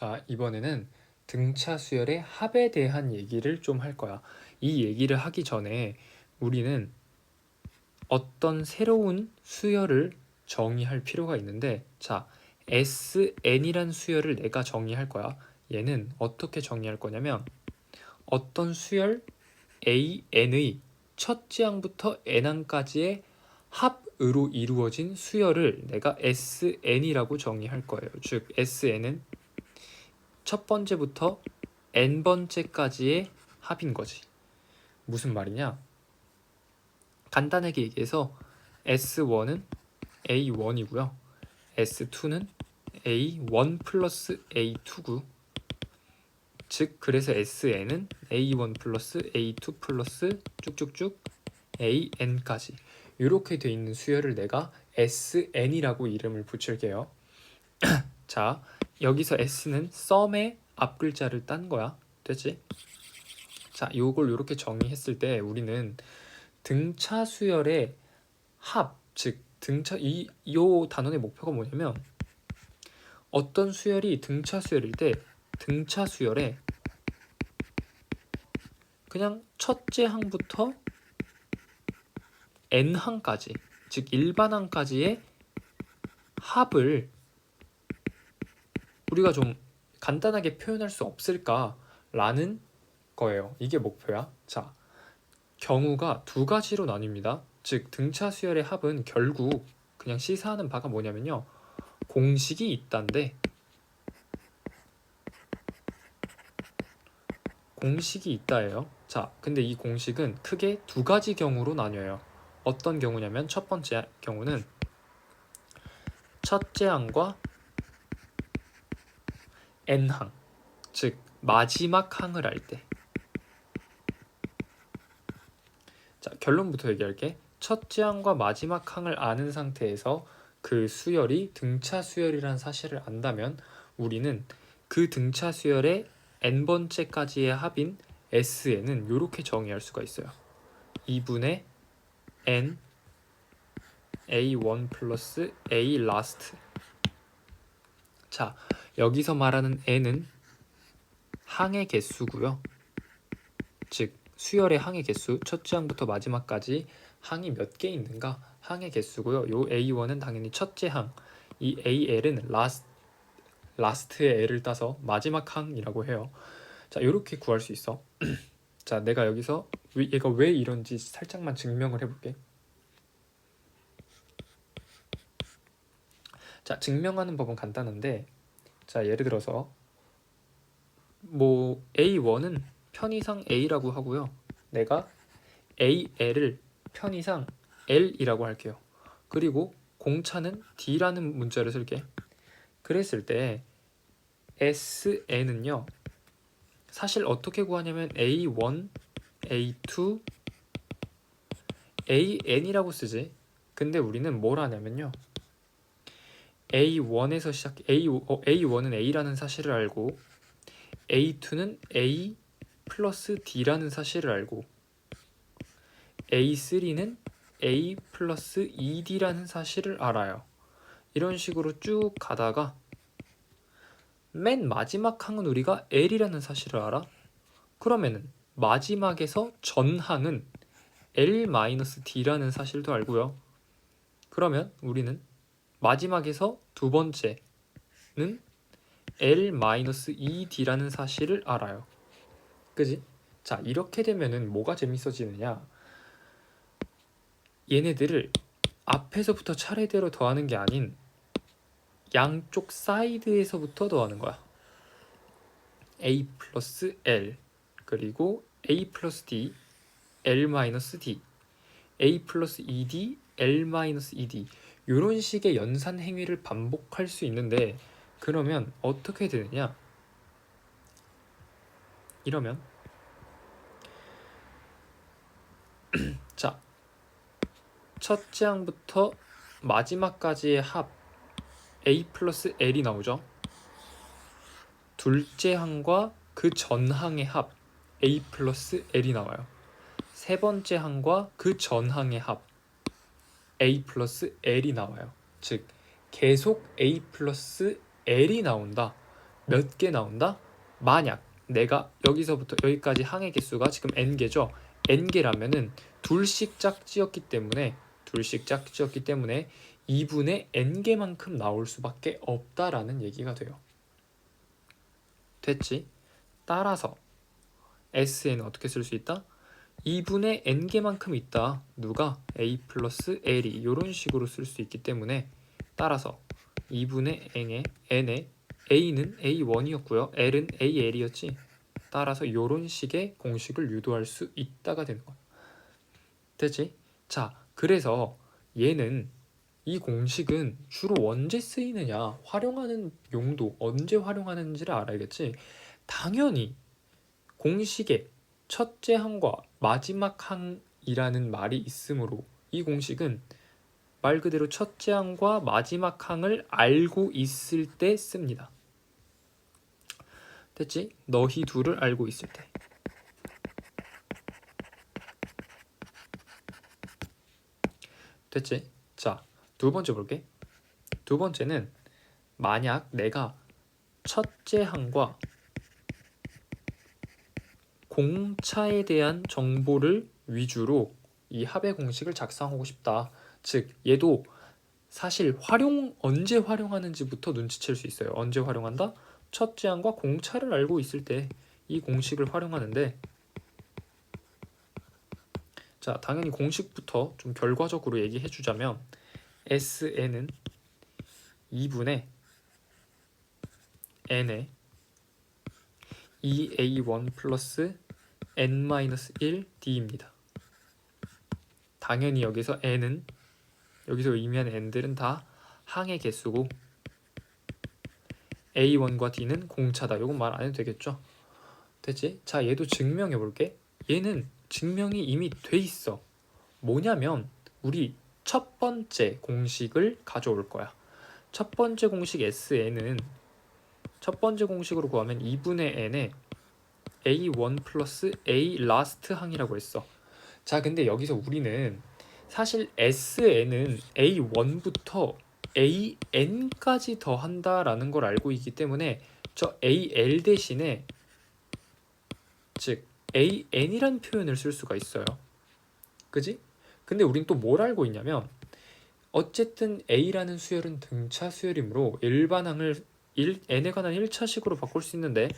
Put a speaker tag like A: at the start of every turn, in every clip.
A: 자, 이번에는 등차 수열의 합에 대한 얘기를 좀 할 거야. 이 얘기를 하기 전에 우리는 어떤 새로운 수열을 정의할 필요가 있는데, 자, SN이란 수열을 내가 정의할 거야. 얘는 어떻게 정의할 거냐면, 어떤 수열 AN의 첫째 항부터 N항까지의 합으로 이루어진 수열을 내가 SN이라고 정의할 거예요. 즉, SN은 첫 번째부터 n 번째까지의 합인 거지. 무슨 말이냐? 간단하게 얘기해서 S1은 A1이고요. S2는 A1 플러스 A2고 즉 그래서 SN은 A1 플러스 A2 플러스 쭉쭉쭉 AN까지 이렇게 돼 있는 수열을 내가 SN이라고 이름을 붙일게요. 자, 여기서 s는 썸의 앞 글자를 딴 거야. 됐지? 자, 요걸 이렇게 정의했을 때 우리는 등차 수열의 합, 즉 등차 이 요 단원의 목표가 뭐냐면 어떤 수열이 등차 수열일 때 등차 수열에 그냥 첫째 항부터 n 항까지, 즉 일반 항까지의 합을 우리가 좀 간단하게 표현할 수 없을까라는 거예요. 이게 목표야. 자, 경우가 두 가지로 나뉩니다. 즉 등차 수열의 합은 결국 그냥 시사하는 바가 뭐냐면요. 공식이 있단데 공식이 있다예요. 자, 근데 이 공식은 크게 두 가지 경우로 나뉘어요. 어떤 경우냐면 첫 번째 경우는 첫째 항과 n항, 즉 마지막 항을 알 때. 자, 결론부터 얘기할게. 첫째 항과 마지막 항을 아는 상태에서 그 수열이 등차 수열이란 사실을 안다면 우리는 그 등차 수열의 n번째까지의 합인 SN은 이렇게 정의할 수가 있어요. 2분의 n a1 플러스 a last 자, 여기서 말하는 n은 항의 개수고요. 즉 수열의 항의 개수 첫째 항부터 마지막까지 항이 몇 개 있는가 항의 개수고요. 요 A1은 당연히 첫째 항, 이 AL은 last last의 L을 따서 마지막 항이라고 해요. 자, 이렇게 구할 수 있어. 자, 내가 여기서 얘가 왜 이런지 살짝만 증명을 해볼게. 자, 증명하는 법은 간단한데 자, 예를 들어서 뭐 A1은 편의상 A라고 하고요. 내가 AL을 편의상 L이라고 할게요. 그리고 공차는 D라는 문자를 쓸게. 그랬을 때 SN은요. 사실 어떻게 구하냐면 A1, A2, AN이라고 쓰지. 근데 우리는 뭘 하냐면요. A1에서 시작 A 어, A1은 A라는 사실을 알고 A2는 A 플러스 D라는 사실을 알고 A3는 A 플러스 ED라는 사실을 알아요. 이런 식으로 쭉 가다가 맨 마지막 항은 우리가 L이라는 사실을 알아? 그러면은 마지막에서 전항은 L-D라는 사실도 알고요. 그러면 우리는 마지막에서 두 번째는 L-ED라는 사실을 알아요. 그지? 자, 이렇게 되면은 뭐가 재밌어지느냐? 얘네들을 앞에서부터 차례대로 더하는 게 아닌 양쪽 사이드에서부터 더하는 거야. A 플러스 L 그리고 A 플러스 D L 마이너스 D A 플러스 ED L 마이너스 ED 이런 식의 연산 행위를 반복할 수 있는데 그러면 어떻게 되느냐? 이러면 자 첫째 항부터 마지막까지의 합 a 플러스 l이 나오죠. 둘째 항과 그 전항의 합 a 플러스 l이 나와요. 세 번째 항과 그 전항의 합 a 플러스 l이 나와요. 즉 계속 a 플러스 l이 나온다. 몇 개 나온다? 만약 내가 여기서부터 여기까지 항의 개수가 지금 n 개죠. n 개라면은 둘씩 짝지었기 때문에 둘씩 짝지었기 때문에 2분의 n 개만큼 나올 수밖에 없다라는 얘기가 돼요. 됐지? 따라서 SN은 어떻게 쓸 수 있다? 2분의 n 개만큼 있다. 누가 a 플러스 l이 이런 식으로 쓸 수 있기 때문에 따라서 2분의 n의 n의 a는 a1이었고요. l은 al이었지. 따라서 이런 식의 공식을 유도할 수 있다가 되는 거야. 됐지? 자, 그래서 얘는 이 공식은 주로 언제 쓰이느냐, 활용하는 용도 언제 활용하는지를 알아야겠지. 당연히 공식의 첫째 항과 마지막 항이라는 말이 있으므로 이 공식은 말 그대로 첫째 항과 마지막 항을 알고 있을 때 씁니다. 됐지? 너희 둘을 알고 있을 때. 됐지? 자, 두 번째 볼게. 두 번째는 만약 내가 첫째 항과 공차에 대한 정보를 위주로 이 합의 공식을 작성하고 싶다. 즉, 얘도 사실 활용 언제 활용하는지부터 눈치챌 수 있어요. 언제 활용한다? 첫째 항과 공차를 알고 있을 때 이 공식을 활용하는데 자, 당연히 공식부터 좀 결과적으로 얘기해 주자면 SN은 2분의 n의 2a1 플러스 n-1d입니다. 당연히 여기서 n은 여기서 의미하는 n들은 다 항의 개수고 a1과 d는 공차다. 이건 말 안 해도 되겠죠? 됐지? 자, 얘도 증명해 볼게. 얘는 증명이 이미 돼 있어. 뭐냐면 우리 첫 번째 공식을 가져올 거야. 첫 번째 공식 SN은 첫 번째 공식으로 구하면 2분의 n에 a1 플러스 a 라스트 항이라고 했어. 자, 근데 여기서 우리는 사실 SN은 a1부터 an까지 더한다라는 걸 알고 있기 때문에 저 al 대신에 즉 an이란 표현을 쓸 수가 있어요. 그지? 근데 우린 또 뭘 알고 있냐면 어쨌든 a라는 수열은 등차 수열이므로 일반항을 1, n에 관한 1차식으로 바꿀 수 있는데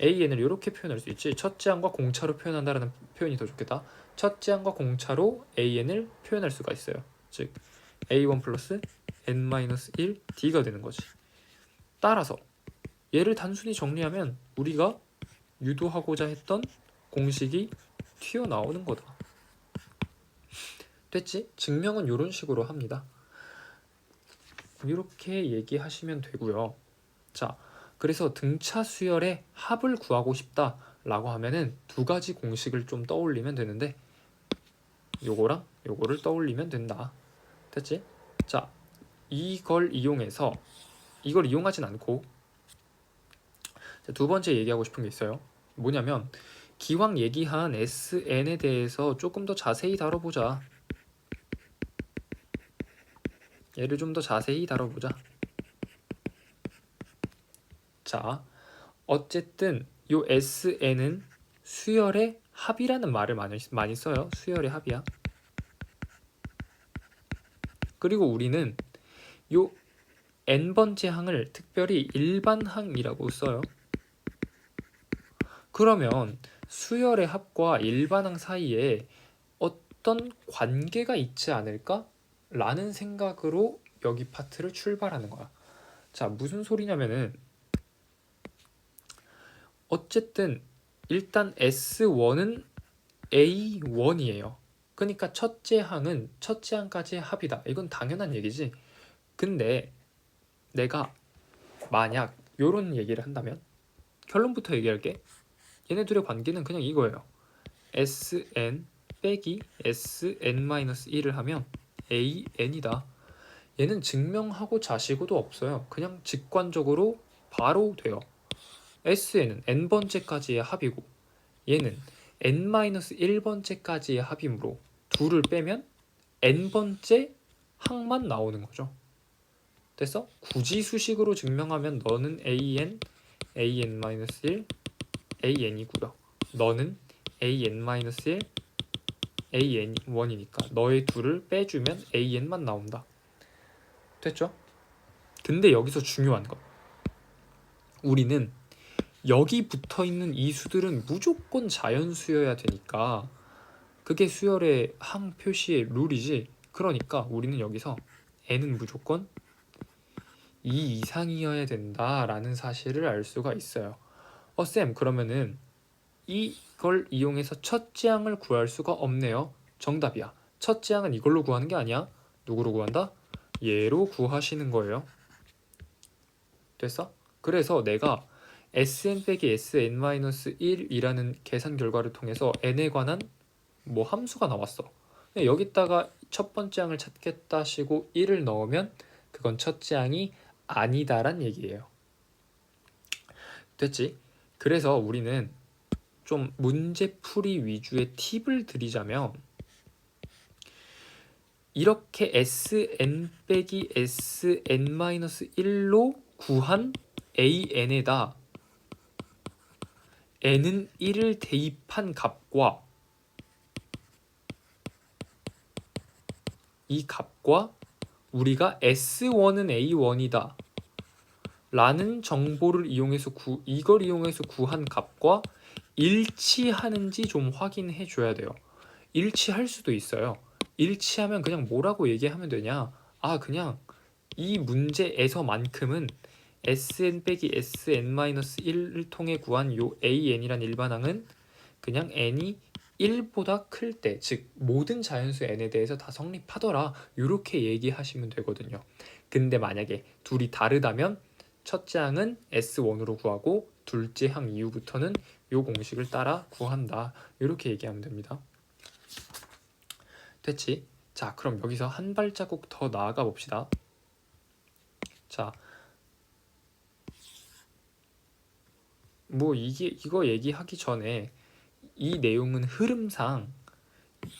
A: an을 이렇게 표현할 수 있지. 첫째 항과 공차로 표현한다라는 표현이 더 좋겠다. 첫째 항과 공차로 an을 표현할 수가 있어요. 즉 a1 플러스 n-1 d가 되는 거지. 따라서 얘를 단순히 정리하면 우리가 유도하고자 했던 공식이 튀어나오는 거다. 됐지? 증명은 이런 식으로 합니다. 이렇게 얘기하시면 되고요. 자, 그래서 등차 수열의 합을 구하고 싶다라고 하면은 두 가지 공식을 좀 떠올리면 되는데 요거랑 요거를 떠올리면 된다. 됐지? 자, 이걸 이용해서 이걸 이용하진 않고 자, 두 번째 얘기하고 싶은 게 있어요. 뭐냐면 기왕 얘기한 SN에 대해서 조금 더 자세히 다뤄보자. 얘를 좀 더 자세히 다뤄보자. 자, 어쨌든 요 SN은 수열의 합이라는 말을 많이, 많이 써요. 수열의 합이야. 그리고 우리는 요 n번째 항을 특별히 일반 항이라고 써요. 그러면 수열의 합과 일반 항 사이에 어떤 관계가 있지 않을까? 라는 생각으로 여기 파트를 출발하는 거야. 자, 무슨 소리냐면은 어쨌든 일단 S1은 A1이에요. 그러니까 첫째 항은 첫째 항까지의 합이다. 이건 당연한 얘기지. 근데 내가 만약 요런 얘기를 한다면 결론부터 얘기할게. 얘네들의 관계는 그냥 이거예요. Sn 빼기 Sn-1을 하면 AN이다. 얘는 증명하고 자시고도 없어요. 그냥 직관적으로 바로 돼요. SN은 n번째까지의 합이고 얘는 n-1번째까지의 합이므로 둘을 빼면 n번째 항만 나오는 거죠. 됐어? 굳이 수식으로 증명하면 너는 an an-1 an이고요. 너는 an-1 an1이니까 너의 둘을 빼주면 an만 나온다. 됐죠? 근데 여기서 중요한 것. 우리는 여기 붙어 있는 이 수들은 무조건 자연수여야 되니까 그게 수열의 항 표시의 룰이지. 그러니까 우리는 여기서 n은 무조건 2 이상이어야 된다라는 사실을 알 수가 있어요. 어, 쌤, 그러면은 이걸 이용해서 첫 지항을 구할 수가 없네요. 정답이야. 첫 지항은 이걸로 구하는 게 아니야. 누구로 구한다? 얘로 구하시는 거예요. 됐어? 그래서 내가 sn 빼기 sn-1이라는 계산 결과를 통해서 n에 관한 뭐 함수가 나왔어. 여기다가 첫 번째 항을 찾겠다 시고 1을 넣으면 그건 첫째 항이 아니다란 얘기예요. 됐지? 그래서 우리는 좀 문제풀이 위주의 팁을 드리자면 이렇게 sn 빼기 sn-1로 구한 an에다 n은 1을 대입한 값과 이 값과 우리가 S1은 A1이다 라는 정보를 이용해서 구, 이걸 이용해서 구한 값과 일치하는지 좀 확인해 줘야 돼요. 일치할 수도 있어요. 일치하면 그냥 뭐라고 얘기하면 되냐? 아, 그냥 이 문제에서만큼은 sn 빼기 sn-1을 통해 구한 요 an이란 일반항은 그냥 n이 1보다 클 때, 즉 모든 자연수 n에 대해서 다 성립하더라. 이렇게 얘기하시면 되거든요. 근데 만약에 둘이 다르다면 첫째 항은 S1으로 구하고 둘째 항 이후부터는 요 공식을 따라 구한다. 이렇게 얘기하면 됩니다. 됐지? 자, 그럼 여기서 한 발자국 더 나아가 봅시다. 자, 뭐 이게 이거 얘기하기 전에 이 내용은 흐름상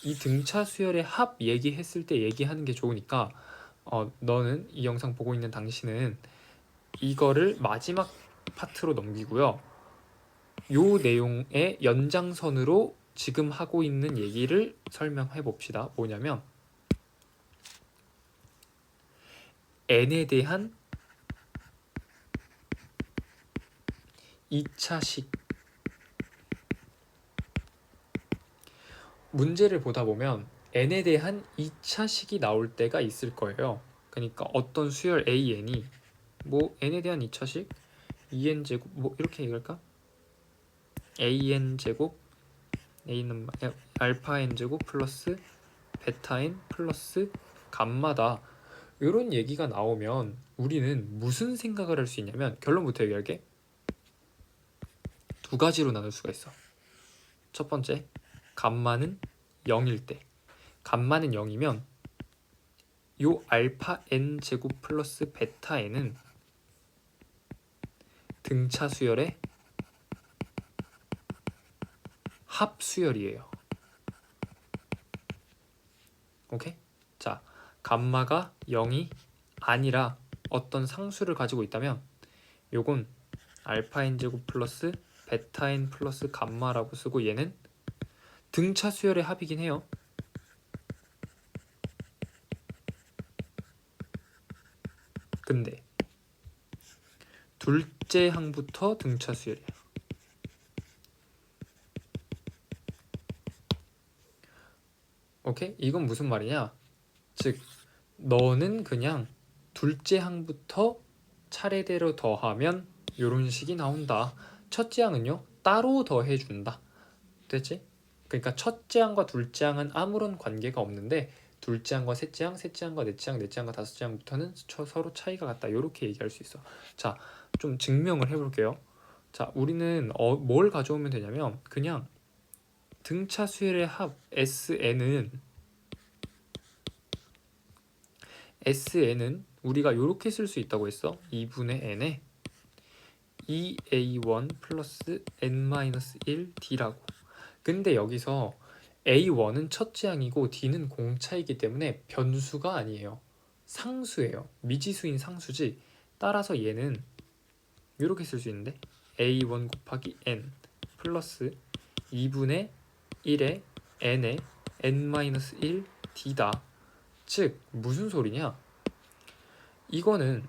A: 이 등차 수열의 합 얘기했을 때 얘기하는 게 좋으니까 어, 너는 이 영상 보고 있는 당신은 이거를 마지막 파트로 넘기고요. 요 내용의 연장선으로 지금 하고 있는 얘기를 설명해 봅시다. 뭐냐면 n에 대한 2차식 문제를 보다 보면 n에 대한 2차식이 나올 때가 있을 거예요. 그러니까 어떤 수열 an이 뭐 n에 대한 2차식? 2n 제곱 뭐 이렇게 얘기할까? an 제곱 a는 마- 알파 n 제곱 플러스 베타 n 플러스 감마다. 이런 얘기가 나오면 우리는 무슨 생각을 할 수 있냐면 결론부터 얘기할게. 두 가지로 나눌 수가 있어. 첫 번째 감마는 0일 때. 감마는 0이면 요 알파 n 제곱 플러스 베타 n은 등차 수열의 합 수열이에요. 오케이? 자, 감마가 0이 아니라 어떤 상수를 가지고 있다면 요건 알파 n 제곱 플러스 베타 n 플러스 감마라고 쓰고 얘는 등차 수열의 합이긴 해요. 근데 둘째 항부터 등차 수열이에요. 오케이? 이건 무슨 말이냐? 즉 너는 그냥 둘째 항부터 차례대로 더하면 이런 식이 나온다. 첫째 항은요 따로 더해 준다. 됐지? 그러니까 첫째 항과 둘째 항은 아무런 관계가 없는데 둘째 항과 셋째 항, 셋째 항과 넷째 항, 넷째 항과 다섯째 항부터는 저- 서로 차이가 같다. 이렇게 얘기할 수 있어. 자, 좀 증명을 해볼게요. 자, 우리는 어, 뭘 가져오면 되냐면 그냥 등차 수열의 합 SN은 SN은 우리가 이렇게 쓸 수 있다고 했어. 2분의 n에 2a1 플러스 n-1d라고. 근데 여기서 a1은 첫째 항이고 d는 공차이기 때문에 변수가 아니에요. 상수예요. 미지수인 상수지. 따라서 얘는 이렇게 쓸 수 있는데 a1 곱하기 n 플러스 2분의 1의 n의 n-1 d다. 즉 무슨 소리냐? 이거는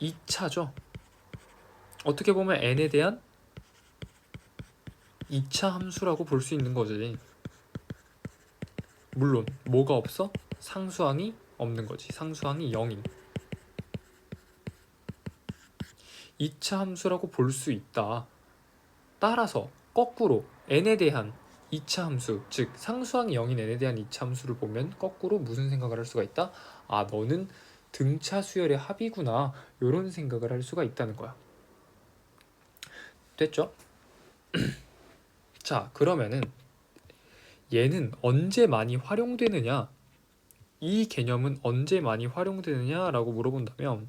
A: 2차죠. 어떻게 보면 n에 대한 2차 함수라고 볼 수 있는 거지. 물론 뭐가 없어? 상수항이 없는 거지. 상수항이 0인. 2차 함수라고 볼 수 있다. 따라서 거꾸로 n에 대한 2차 함수, 즉 상수항이 0인 n에 대한 2차 함수를 보면 거꾸로 무슨 생각을 할 수가 있다? 아, 너는 등차 수열의 합이구나. 이런 생각을 할 수가 있다는 거야. 됐죠? 자, 그러면은 얘는 언제 많이 활용되느냐? 이 개념은 언제 많이 활용되느냐라고 물어본다면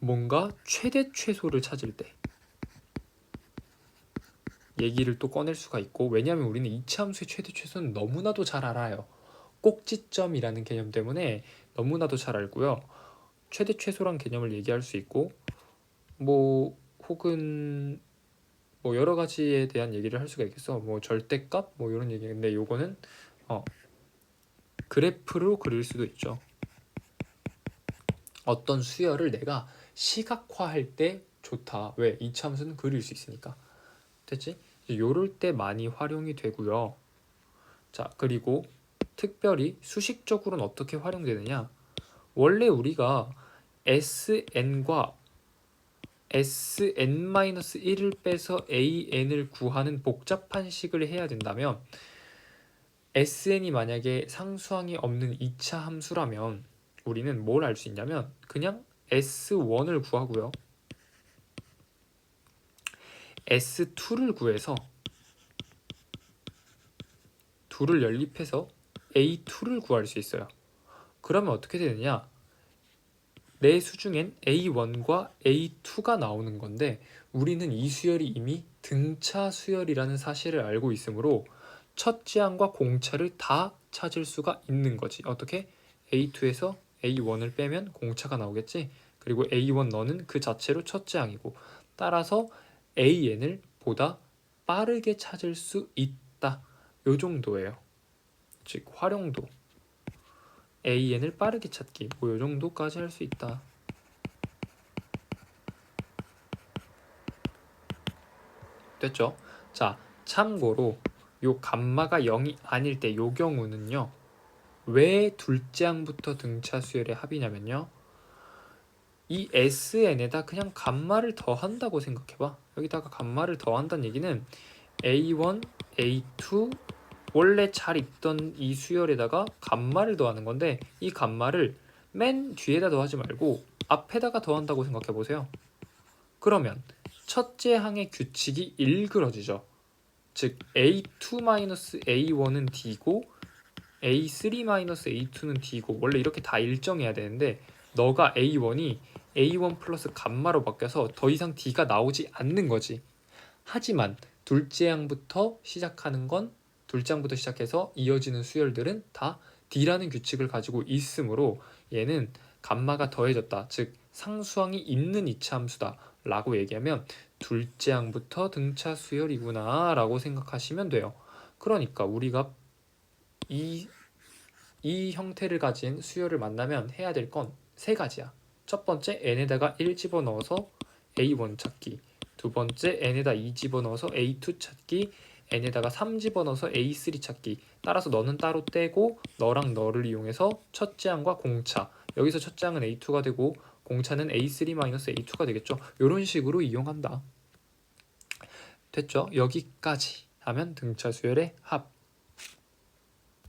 A: 뭔가 최대 최소를 찾을 때 얘기를 또 꺼낼 수가 있고 왜냐하면 우리는 이차 함수의 최대 최소는 너무나도 잘 알아요. 꼭지점이라는 개념 때문에 너무나도 잘 알고요. 최대 최소란 개념을 얘기할 수 있고 뭐 혹은 뭐 여러 가지에 대한 얘기를 할 수가 있겠어. 뭐 절대값 뭐 이런 얘기. 근데 요거는 어 그래프로 그릴 수도 있죠. 어떤 수열을 내가 시각화할 때 좋다. 왜? 이차 함수는 그릴 수 있으니까. 됐지? 요럴 때 많이 활용이 되고요. 자, 그리고 특별히 수식적으로는 어떻게 활용되느냐? 원래 우리가 sn과 sn-1을 빼서 an을 구하는 복잡한 식을 해야 된다면 sn이 만약에 상수항이 없는 2차 함수라면 우리는 뭘할수 있냐면 그냥 s1을 구하고요. S2를 구해서 2를 연립해서 A2를 구할 수 있어요. 그러면 어떻게 되느냐? 내 수중엔 A1과 A2가 나오는 건데 우리는 이 수열이 이미 등차 수열이라는 사실을 알고 있으므로 첫 지항과 공차를 다 찾을 수가 있는 거지. 어떻게? A2에서 A1을 빼면 공차가 나오겠지. 그리고 A1 너는 그 자체로 첫 지항이고 따라서 AN을 보다 빠르게 찾을 수 있다. 요 정도예요. 즉 활용도 AN을 빠르게 찾기 뭐요 정도까지 할 수 있다. 됐죠? 자, 참고로 요 감마가 0이 아닐 때 요 경우는요. 왜 둘째 항부터 등차 수열의 합이냐면요. 이 SN에다 그냥 감마를 더한다고 생각해봐. 여기다가 감마를 더한다는 얘기는 A1, A2 원래 잘 있던 이 수열에다가 감마를 더하는 건데 이 감마를 맨 뒤에다 더하지 말고 앞에다가 더한다고 생각해 보세요. 그러면 첫째 항의 규칙이 일그러지죠. 즉 A2-A1은 D고 A3-A2는 D고 원래 이렇게 다 일정해야 되는데 너가 A1이 A1 플러스 감마로 바뀌어서 더 이상 D가 나오지 않는 거지. 하지만 둘째 항부터 시작하는 건 둘째 항부터 시작해서 이어지는 수열들은 다 D라는 규칙을 가지고 있으므로 얘는 감마가 더해졌다. 즉 상수항이 있는 이차 함수다. 라고 얘기하면 둘째 항부터 등차 수열이구나 라고 생각하시면 돼요. 그러니까 우리가 이, 이 형태를 가진 수열을 만나면 해야 될 건 세 가지야. 첫 번째 n에다가 1 집어넣어서 a1 찾기. 두 번째 n에다 2 집어넣어서 a2 찾기. N에다가 3 집어넣어서 a3 찾기. 따라서 너는 따로 떼고 너랑 너를 이용해서 첫째 항과 공차. 여기서 첫째 항은 a2가 되고 공차는 a3-a2가 되겠죠? 이런 식으로 이용한다. 됐죠? 여기까지 하면 등차 수열의 합